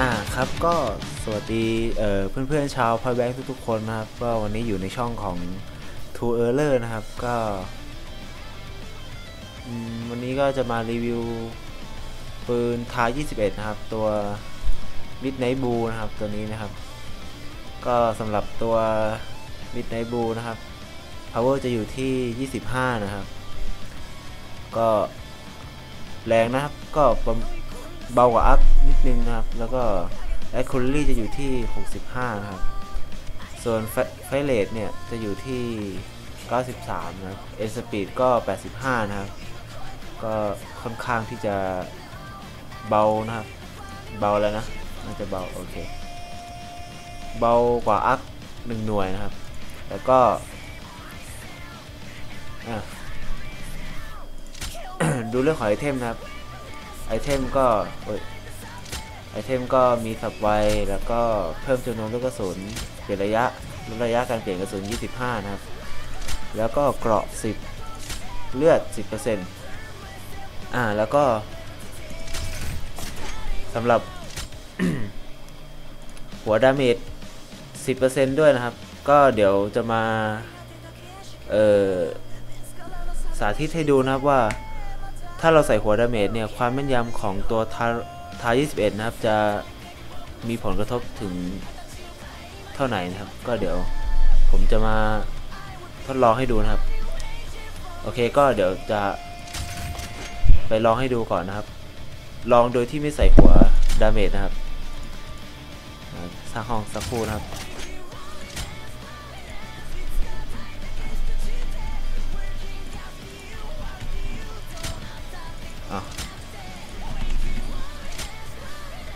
อ่าครับก็สวัสดีเอ่อเพื่อนๆชาวพอยแบงค์ทุกๆคนนะครับ ก็วันนี้อยู่ในช่องของ Two e r l e r นะครับก็วันนี้ก็จะมารีวิวปืนทา21 นะครับ ตัว Midnight Blue นะครับตัวนี้นะครับ ก็สำหรับตัว Midnight Blue นะครับ power จะอยู่ที่ 25 นะครับ ก็แรงนะครับ ก็เบากว่าอัพนิดนึงนะครับ แล้วก็ accuracy จะอยู่ที่ 65 นะครับ ส่วนไฟเรทเนี่ยจะอยู่ที่ 93 นะครับ end speed ก็ 85 นะครับ ก็ค่อนข้างที่จะเบานะครับ เบาแล้วนะ น่าจะเบาโอเคเบากว่าอัพหนึ่งหน่วยนะครับ แล้วก็ดูเรื่องของไอเทมนะครับ ไอเทมก็ไอเทมก็มีสับไวแล้วก็เพิ่มจำนวนลูกกระสุนเปลี่ยนระยะลดระยะการเปลี่ยนกระสุน 25 นะครับ แล้วก็เกราะ 10 เลือด 10%อ่า แล้วก็สำหรับ หัวดาเมจ10%ด้วยนะครับ ก็เดี๋ยวจะมา เอ่อ สาธิตให้ดูนะครับว่า ถ้าเราใส่หัวดาเมจเนี่ย ความแม่นยำของตัวทาทา21 นะครับ จะมีผลกระทบถึงเท่าไหร่นะครับ ก็เดี๋ยวผมจะมาทดลองให้ดูนะครับ โอเคก็เดี๋ยวจะไปลองให้ดูก่อนนะครับ ลองโดยที่ไม่ใส่หัวดาเมจนะครับ สร้างห้องสักครู่นะครับ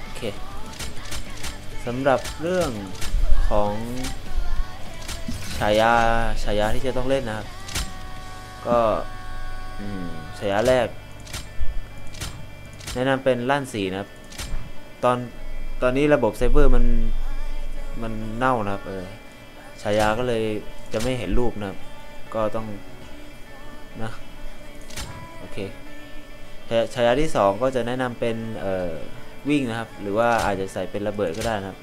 โอเคสำหรับเรื่องของฉายาฉายาที่จะต้องเล่นนะครับ ก็ฉายาแรก แนะนำเป็นลั่นสีนะครับ ตอน ตอนนี้ระบบเซฟเวอร์มันมันเน่านะครับเออฉายาก็เลยจะไม่เห็นรูปนะครับ ก็ต้องนะโอเคฉายาที่ 2 ก็จะแนะนำเป็นเอ่อวิ่งนะครับ หรือว่าอาจจะใส่เป็นระเบิดก็ได้นะครับ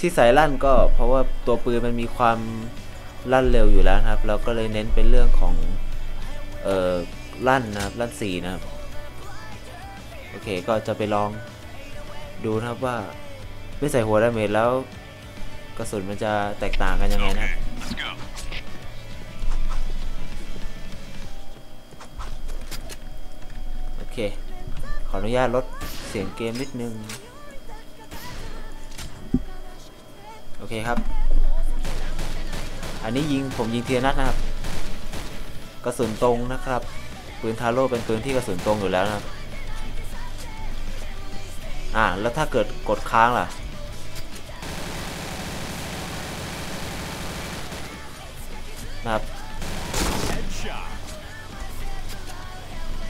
ที่ใส่ลั่นก็เพราะว่าตัวปืนมันมีความลั่นเร็วอยู่แล้วนะครับ เราก็เลยเน้นเป็นเรื่องของเอ่อลั่นนะครับลั่นสีนะครับ โอเคก็จะไปลองดูนะครับว่าไม่ใส่หัวดาเมจแล้วกระสุนมันจะแตกต่างกันยังไงนะครับโอเค ขออนุญาตลดเสียงเกมนิดนึง โอเคครับ อันนี้ยิงผมยิงเทียนัดนะครับ กระสุนตรงนะครับปืนทาโร่เป็นปืนที่กระสุนตรงอยู่แล้วนะครับ อ่าแล้วถ้าเกิดกดค้างล่ะ นะครับ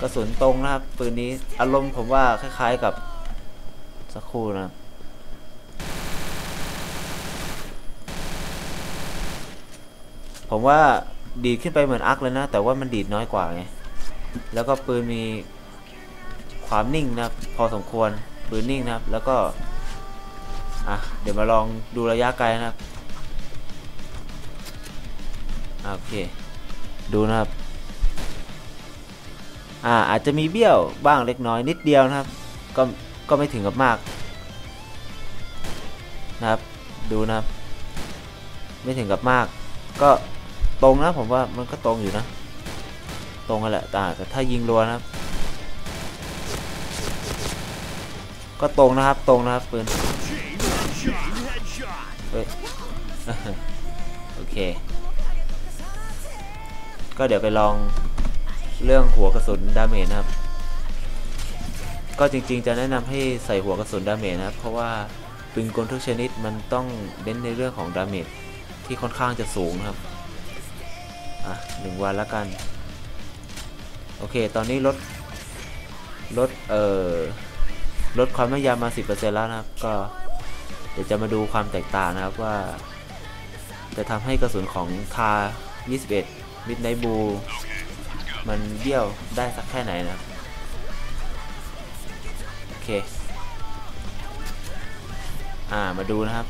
กระสุนตรงนะครับปืนนี้อารมณ์ผมว่าคล้ายๆกับสักครู่นะครับผมว่าดีดขึ้นไปเหมือนอาร์คเลยนะ แต่ว่ามันดีดน้อยกว่าไง แล้วก็ปืนมีความนิ่งนะพอสมควร ปืนนิ่งนะครับ แล้วก็ อะ เดี๋ยวมาลองดูระยะไกลนะครับ โอเค ดูนะครับ อ่า อาจจะมีเบี้ยวบ้างเล็กน้อยนิดเดียวนะครับ ก็ ก็ไม่ถึงกับมาก นะครับ ดูนะครับ ไม่ถึงกับมาก ก็ตรงนะผมว่ามันก็ตรงอยู่นะ ตรงกันแหละแต่แต่ถ้ายิงรัวนะครับ ก็ตรงนะครับตรงนะครับปืนโอเค ก็เดี๋ยวไปลองเรื่องหัวกระสุนดาเมจนะครับ ก็จริงๆจะแนะนำให้ใส่หัวกระสุนดาเมจนะครับ เพราะว่าปืนกลทุกชนิดมันต้องเน้นในเรื่องของดาเมจที่ค่อนข้างจะสูงครับ อะหนึ่งวันแล้วกัน โอเค ตอนนี้ลดลดเอ่อ ลดความแม่นยำมา 10%แล้วนะครับ ก็เดี๋ยวจะมาดูความแตกต่างนะครับว่า จะทำให้กระสุนของทา 21 Midnight b l u มันเบี้ยวได้สักแค่ไหนนะครับโอเค อ่ามาดูนะครับ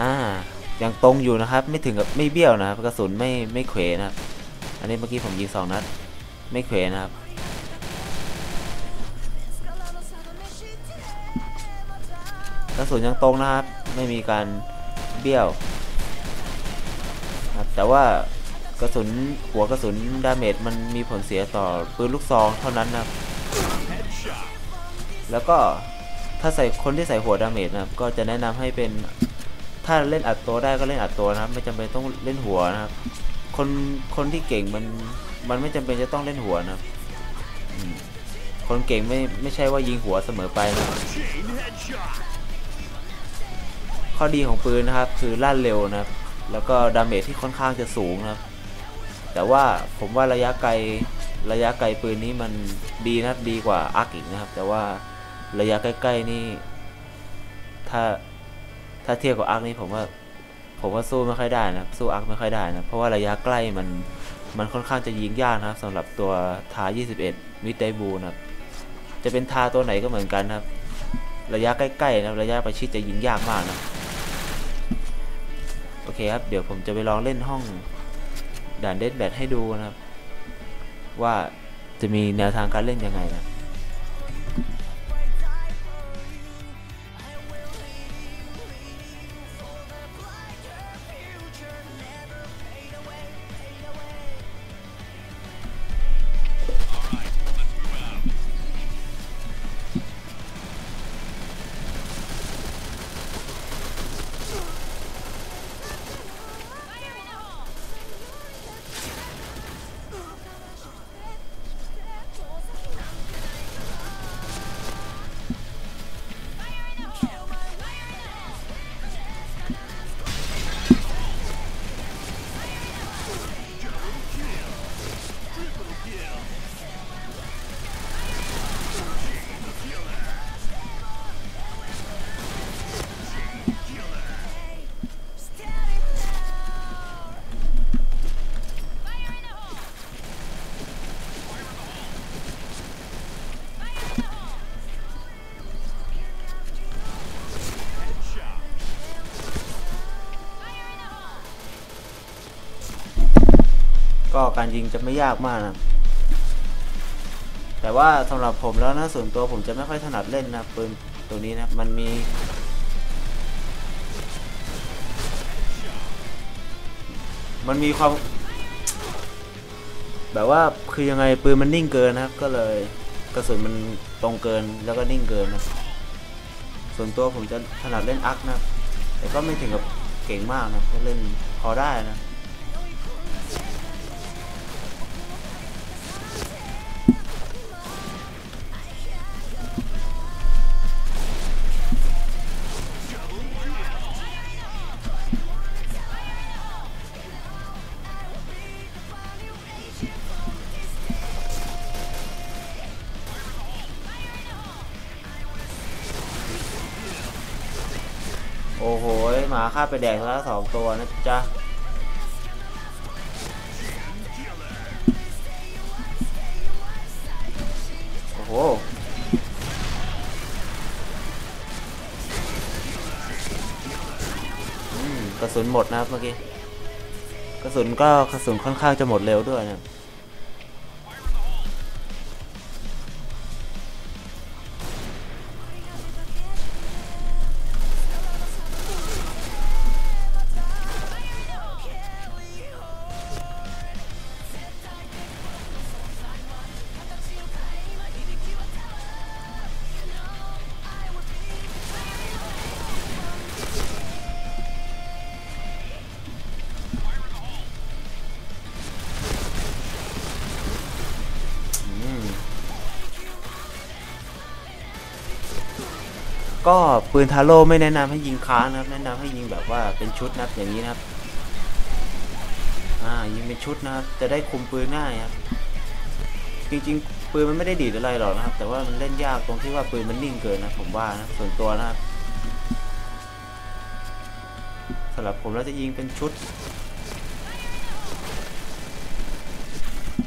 อ่ายังตรงอยู่นะครับ ไม่ถึงกับไม่เบี้ยวนะครับกระสุนไม่ไม่เขวนะครับ อันนี้เมื่อกี้ผมยิงสองนัด ไม่เขวนะครับ กระสุนยังตรงนะครับ ไม่มีการเบี้ยวครับแต่ว่ากระสุนหัวกระสุนดาเมจมันมีผลเสียต่อปืนลูกซองเท่านั้นนะครับ แล้วก็ถ้าใส่คนที่ใส่หัวดาเมจนะครับ ก็จะแนะนำให้เป็นถ้าเล่นอัดตัวได้ก็เล่นอัดตัวนะครับ ไม่จำเป็นต้องเล่นหัวนะครับ คนคนที่เก่งมันมันไม่จำเป็นจะต้องเล่นหัวนะครับคนเก่งไม่ไม่ใช่ว่ายิงหัวเสมอไปนะ ข้อดีของปืนนะครับคือลั่นเร็วนะครับ แล้วก็ดาเมจที่ค่อนข้างจะสูงนะครับ แต่ว่าผมว่าระยะไกลระยะไกลปืนนี้มันดีนะดีกว่าอาร์คอีกนะครับ แต่ว่าระยะใกล้ๆนี่ถ้าถ้าเทียบกับอาร์คนี่ผมว่าผมว่าสู้ไม่ค่อยได้นะสู้อาร์คไม่ค่อยได้นะเพราะว่าระยะใกล้มันมันค่อนข้างจะยิงยากนะครับสำหรับตัวทา 21 มิดไดบูนะครับจะเป็นทาตัวไหนก็เหมือนกันนะครับ ระยะใกล้ๆนะครับระยะประชิดจะยิงยากมากนะ โอเคครับ เดี๋ยวผมจะไปลองเล่นห้องด่านเดดแบทให้ดูนะครับ ว่าจะมีแนวทางการเล่นยังไงนะ ก็การยิงจะไม่ยากมากนะแต่ว่าสำหรับผมแล้วนะส่วนตัวผมจะไม่ค่อยถนัดเล่นนะปืนตัวนี้นะมันมีมันมีความ แบบว่าคือยังไงปืนมันนิ่งเกินนะครับ ก็เลยกระสุนมันตรงเกินแล้วก็นิ่งเกินนะส่วนตัวผมจะถนัดเล่นอักนะแต่ก็ไม่ถึงกับเก่งมากนะก็เล่นพอได้นะ อ้โหหมาฆ่าไปแดกแล้วสองตัวนะจ๊ะโอ้โหกระสุนหมดนะครับเมื่อกี้กระสุนก็กระสุนค่อนข้างจะหมดเร็วด้วยนะ ก็ปืนทาโร่ไม่แนะนำให้ยิงค้างนะครับ แนะนำให้ยิงแบบว่าเป็นชุดนะครับอย่างนี้นะครับ อ่ายิงเป็นชุดนะครับ จะได้คุมปืนง่ายครับ จริงๆ ปืนมันไม่ได้ดีดอะไรหรอกนะครับ แต่ว่ามันเล่นยากตรงที่ว่าปืนมันนิ่งเกินนะผมว่านะส่วนตัวนะครับสำหรับผมแล้วจะยิงเป็นชุด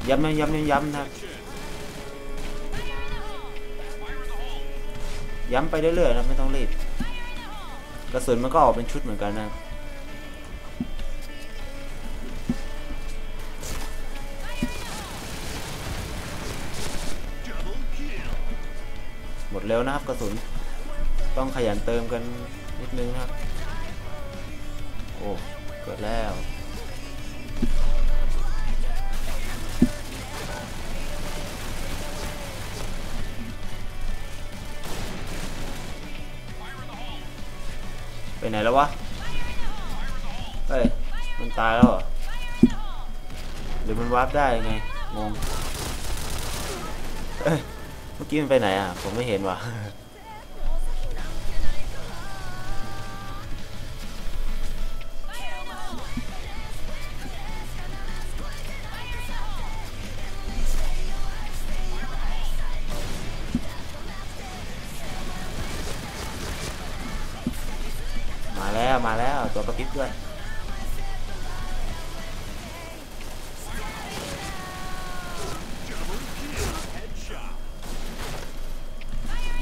ย้ำย้ำย้ำย้ำนะครับ ย้ำไปเรื่อยๆนะไม่ต้องรีบ กระสุนมันก็ออกเป็นชุดเหมือนกันนะหมดเร็วนะครับกระสุนต้องขยันเติมกันนิดนึงครับ โอ้ เกิดแล้ว นแล้ววะ เฮ้ย มันตายแล้วเหรอ หรือมันวาร์ปได้ไง งงเอ้ยเมื่อกี้มันไปไหนอะ ผมไม่เห็นว่ะ พริบด้วย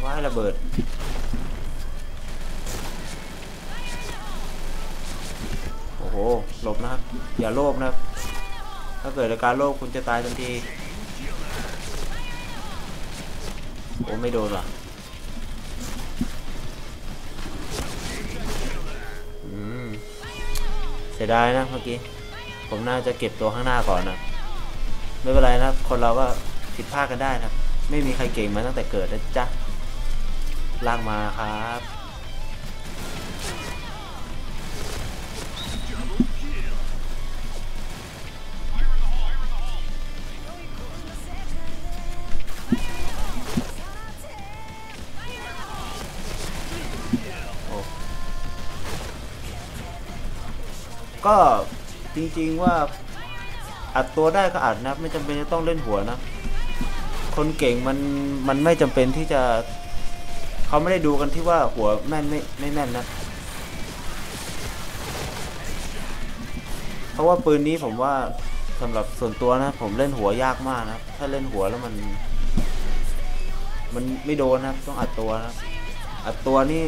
ว้ายระเบิดโอ้โหหลบนะครับ อย่าโลภนะครับ ถ้าเกิดอาการโลภคุณจะตายทันที โอ้ไม่โดนว่ะอื เสียดายนะเมื่อกี้ ผมน่าจะเก็บตัวข้างหน้าก่อนนะไม่เป็นไรนะคนเราก็ผิดพลาดกันได้นะไม่มีใครเก่งมาตั้งแต่เกิดนะจ๊ะลากมาครับ ก็จริงๆว่าอัดตัวได้ก็อัดนะไม่จำเป็นจะต้องเล่นหัวนะ คนเก่งมันมันไม่จำเป็นที่จะเขาไม่ได้ดูกันที่ว่าหัวแม่นไม่ไม่แม่นนะ เพราะว่าปืนนี้ผมว่าสำหรับส่วนตัวนะ ผมเล่นหัวยากมากนะถ้าเล่นหัวแล้วมัน มันไม่โดนนะต้องอัดตัวนะอัดตัวนี่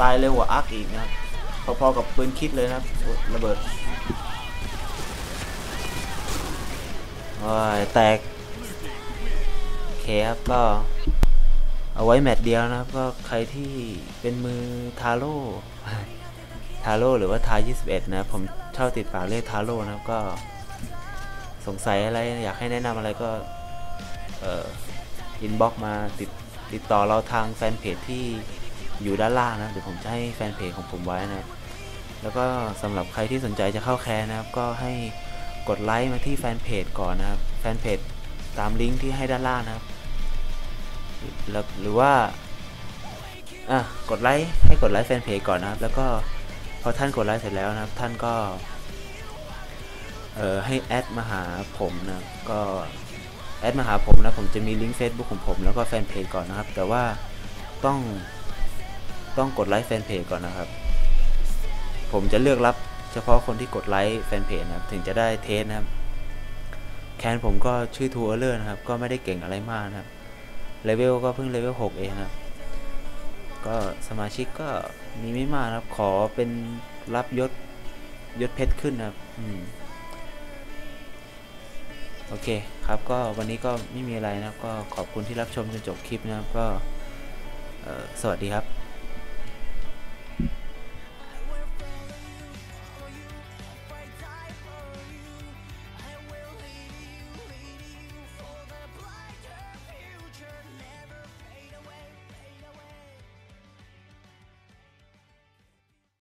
ตายเร็วกว่าอาร์คอีกนะครับ พอๆกับปืนคิดเลยนะครับระเบิดโอ้ยแตกโอเคครับก็เอาไว้แมตช์เดียวนะครับ ก็ใครที่เป็นมือทาโร่ทาโร่หรือว่าทา21 นะผมเช่าติดปากเรียกทาโร่นะครับก็สงสัยอะไรอยากให้แนะนำอะไรก็เอ่ออินบ็อกมาติดติดต่อเราทางแฟนเพจที่อยู่ด้านล่างนะเดี๋ยวผมจะให้แฟนเพจของผมไว้นะครับ แล้วก็สำหรับใครที่สนใจจะเข้าแคร์นะครับ ก็ให้กดไลค์มาที่แฟนเพจก่อนนะครับ แฟนเพจตามลิงก์ที่ให้ด้านล่างนะครับแล้วหรือว่าอะกดไลค์ให้กดไลค์แฟนเพจก่อนนะครับ แล้วก็พอท่านกดไลค์เสร็จแล้วนะครับ ท่านก็เอ่อให้แอดมาหาผมนะก็แอดมาหาผมนะผมจะมีลิงก์ Facebook ของผมแล้วก็แฟนเพจก่อนนะครับ แต่ว่าต้องต้องกดไลค์แฟนเพจก่อนนะครับ ผมจะเลือกรับเฉพาะคนที่กดไลค์แฟนเพจนะครับ ถึงจะได้เทสนะครับ แคนผมก็ชื่อทัวร์เลอร์นะครับ ก็ไม่ได้เก่งอะไรมากนะครับ เลเวลก็เพิ่งเลเวล6เองนะครับ ก็สมาชิกก็มีไม่มากครับ ขอเป็นรับยศยศเพชรขึ้นนะครับ อืมโอเคครับก็วันนี้ก็ไม่มีอะไรนะครับก็ขอบคุณที่รับชมจนจบคลิปนะครับก็สวัสดีครับ